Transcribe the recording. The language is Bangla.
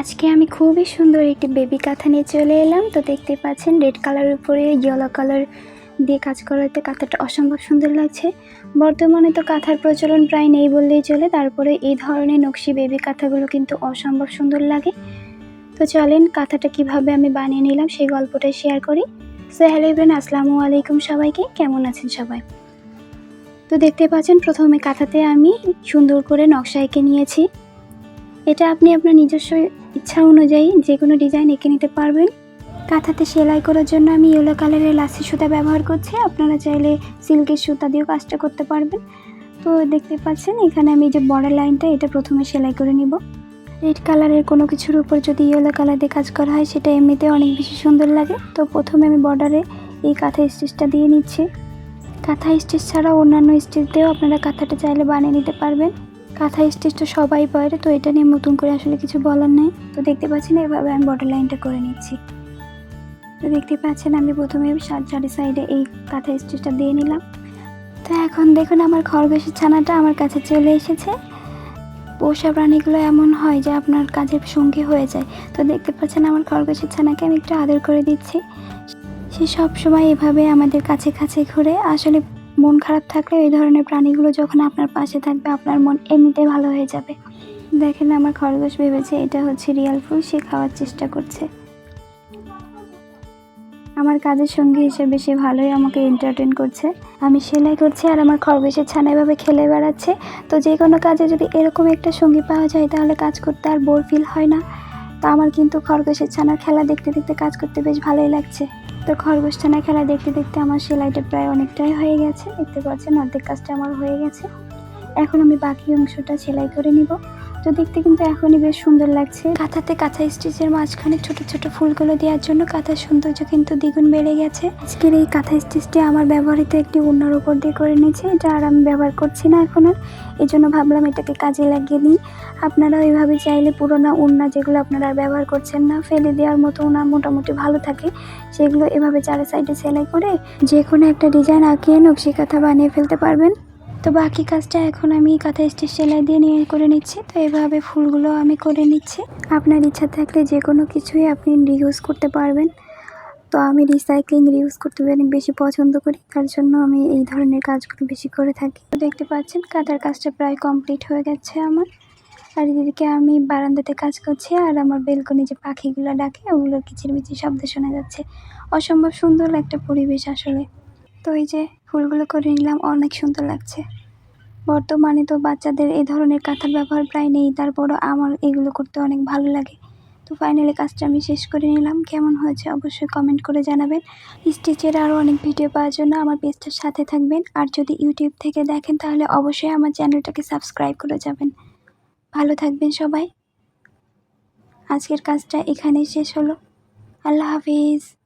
আজকে আমি খুবই সুন্দর একটি বেবি কাঁথা নিয়ে চলে এলাম। তো দেখতে পাচ্ছেন রেড কালারের উপরে ইয়েলো কালার দিয়ে কাজ করাতে কাঁথাটা অসম্ভব সুন্দর লাগছে। বর্তমানে তো কাঁথার প্রচলন প্রায় নেই বললেই চলে। তারপরে এই ধরনের নকশি বেবি কাঁথাগুলো কিন্তু অসম্ভব সুন্দর লাগে। তো চলেন, কাঁথাটা কীভাবে আমি বানিয়ে নিলাম সেই গল্পটা শেয়ার করি। সো হ্যালো ইভেন আসসালামু আলাইকুম সবাইকে। কেমন আছেন সবাই? তো দেখতে পাচ্ছেন, প্রথমে কাঁথাতে আমি সুন্দর করে নকশা এঁকে নিয়েছি। এটা আপনি আপনার নিজস্ব ইচ্ছা অনুযায়ী যে কোনো ডিজাইন এঁকে নিতে পারবেন। কাঁথাতে সেলাই করার জন্য আমি ইয়েলো কালারের লাসি সুতা ব্যবহার করছি। আপনারা চাইলে সিল্কের সুতা দিয়েও কাজটা করতে পারবেন। তো দেখতে পাচ্ছেন, এখানে আমি যে বর্ডার লাইনটা এটা প্রথমে সেলাই করে নিব। রেড কালারের কোনো কিছুর উপর যদি ইয়েলো কালার দিয়ে কাজ করা হয়, সেটা এমনিতে অনেক বেশি সুন্দর লাগে। তো প্রথমে আমি বর্ডারে এই কাঁথা স্টিচটা দিয়ে নিচ্ছি। কাঁথা স্টিচ ছাড়া অন্যান্য স্টিচ দিয়েও আপনারা কাঁথাটা চাইলে বানিয়ে নিতে পারবেন। কাঁথা স্টিচ তো সবাই পারে, তো এটা নিয়ে নতুন করে আসলে কিছু বলার নেই। তো দেখতে পাচ্ছেন, এভাবে আমি বর্ডার লাইনটা করে নিচ্ছি। তো দেখতে পাচ্ছেন, আমি প্রথমে চারি সাইডে এই কাঁথা স্টিচটা দিয়ে নিলাম। তো এখন দেখুন, আমার খরগোশের ছানাটা আমার কাছে চলে এসেছে। পোষা প্রাণীগুলো এমন হয় যে আপনার কাজের সঙ্গী হয়ে যায়। তো দেখতে পাচ্ছেন, আমার খরগোশের ছানাকে আমি একটু আদর করে দিচ্ছি। সে সব সময় এভাবে আমাদের কাছে কাছে ঘুরে, আসলে মন খারাপ থাকলে এই ধরনের প্রাণীগুলো যখন আপনার পাশে থাকবে, আপনার মন এমনিতে ভালো হয়ে যাবে। দেখেন আমার খরগোশ ভেবেছে এটা হচ্ছে রিয়াল ফুল, সে খাওয়ার চেষ্টা করছে। আমার কাজের সঙ্গী হিসেবে সে ভালোই আমাকে এন্টারটেন করছে। আমি সেলাই করছি আর আমার খরগোশের ছানা এভাবে খেলে বেড়াচ্ছে। তো যে কোনো কাজে যদি এরকম একটা সঙ্গী পাওয়া যায়, তাহলে কাজ করতে আর বোর ফিল হয় না। তো আমার কিন্তু খরগোশের ছানার খেলা দেখতে দেখতে কাজ করতে বেশ ভালোই লাগছে। তো খরগোশ টানা খেলা দেখতে দেখতে আমার সেলাইটা প্রায় অনেকটাই হয়ে গেছে। দেখতে পাচ্ছেন, অর্ধেক কাজটা আমার হয়ে গেছে। এখন আমি বাকি অংশটা সেলাই করে নিব। তো দেখতে কিন্তু এখনই বেশ সুন্দর লাগছে। কাঁথাতে কাঁথা স্টিচের মাঝখানে ছোট ছোট ফুলগুলো দেওয়ার জন্য কাঁথার সৌন্দর্য কিন্তু দ্বিগুণ বেড়ে গেছে। আজকের এই কাঁথা স্টিচটি আমার ব্যবহৃত একটি উন্নার উপর দিয়ে করে নিয়েছে, এটা আর আমি ব্যবহার করছি না এখন আর। এই জন্য ভাবলাম এটাকে কাজে লাগিয়ে নিই। আপনারা এইভাবে চাইলে পুরোনো উন্না যেগুলো আপনারা আর ব্যবহার করছেন না, ফেলে দেওয়ার মতো উন্না মোটামুটি ভালো থাকে, সেগুলো এভাবে চারে সাইডে সেলাই করে যে কোনো একটা ডিজাইন আঁকিয়ে নকশি কাঁথা বানিয়ে ফেলতে পারবেন। তো বাকি কাজটা এখন আমি কাঁথা স্টিচ সেলাই দিয়ে নিয়ে করে নিচ্ছি। তো এভাবে ফুলগুলো আমি করে নিচ্ছি। আপনার ইচ্ছা থাকলে যে কোনো কিছুই আপনি রিউজ করতে পারবেন। তো আমি রিসাইক্লিং রিউজ করতে অনেক বেশি পছন্দ করি। তার জন্য আমি এই ধরনের কাজগুলো বেশি করে থাকি। তো দেখতে পাচ্ছেন, কাঁথার কাজটা প্রায় কমপ্লিট হয়ে গেছে আমার। আর এদিকে আমি বারান্দাতে কাজ করছি আর আমার বেলকনি যে পাখিগুলো ডাকে, ওগুলো কিচিরমিচির শব্দ শোনা যাচ্ছে। অসম্ভব সুন্দর একটা পরিবেশ আসলে। তো এই যে ফুলগুলো করে নিলাম, অনেক সুন্দর লাগছে। বর্তমানে তো বাচ্চাদের এই ধরনের কাঁথার ব্যবহার প্রায় নেই, তারপরও আমার এগুলো করতে অনেক ভালো লাগে। তো ফাইনালি কাজটা আমি শেষ করে নিলাম। কেমন হয়েছে অবশ্যই কমেন্ট করে জানাবেন। স্টিচের আরও অনেক ভিডিও পাওয়ার জন্য আমার পেজটার সাথে থাকবেন। আর যদি ইউটিউব থেকে দেখেন, তাহলে অবশ্যই আমার চ্যানেলটাকে সাবস্ক্রাইব করে যাবেন। ভালো থাকবেন সবাই। আজকের কাজটা এখানেই শেষ হলো। আল্লাহ হাফিজ।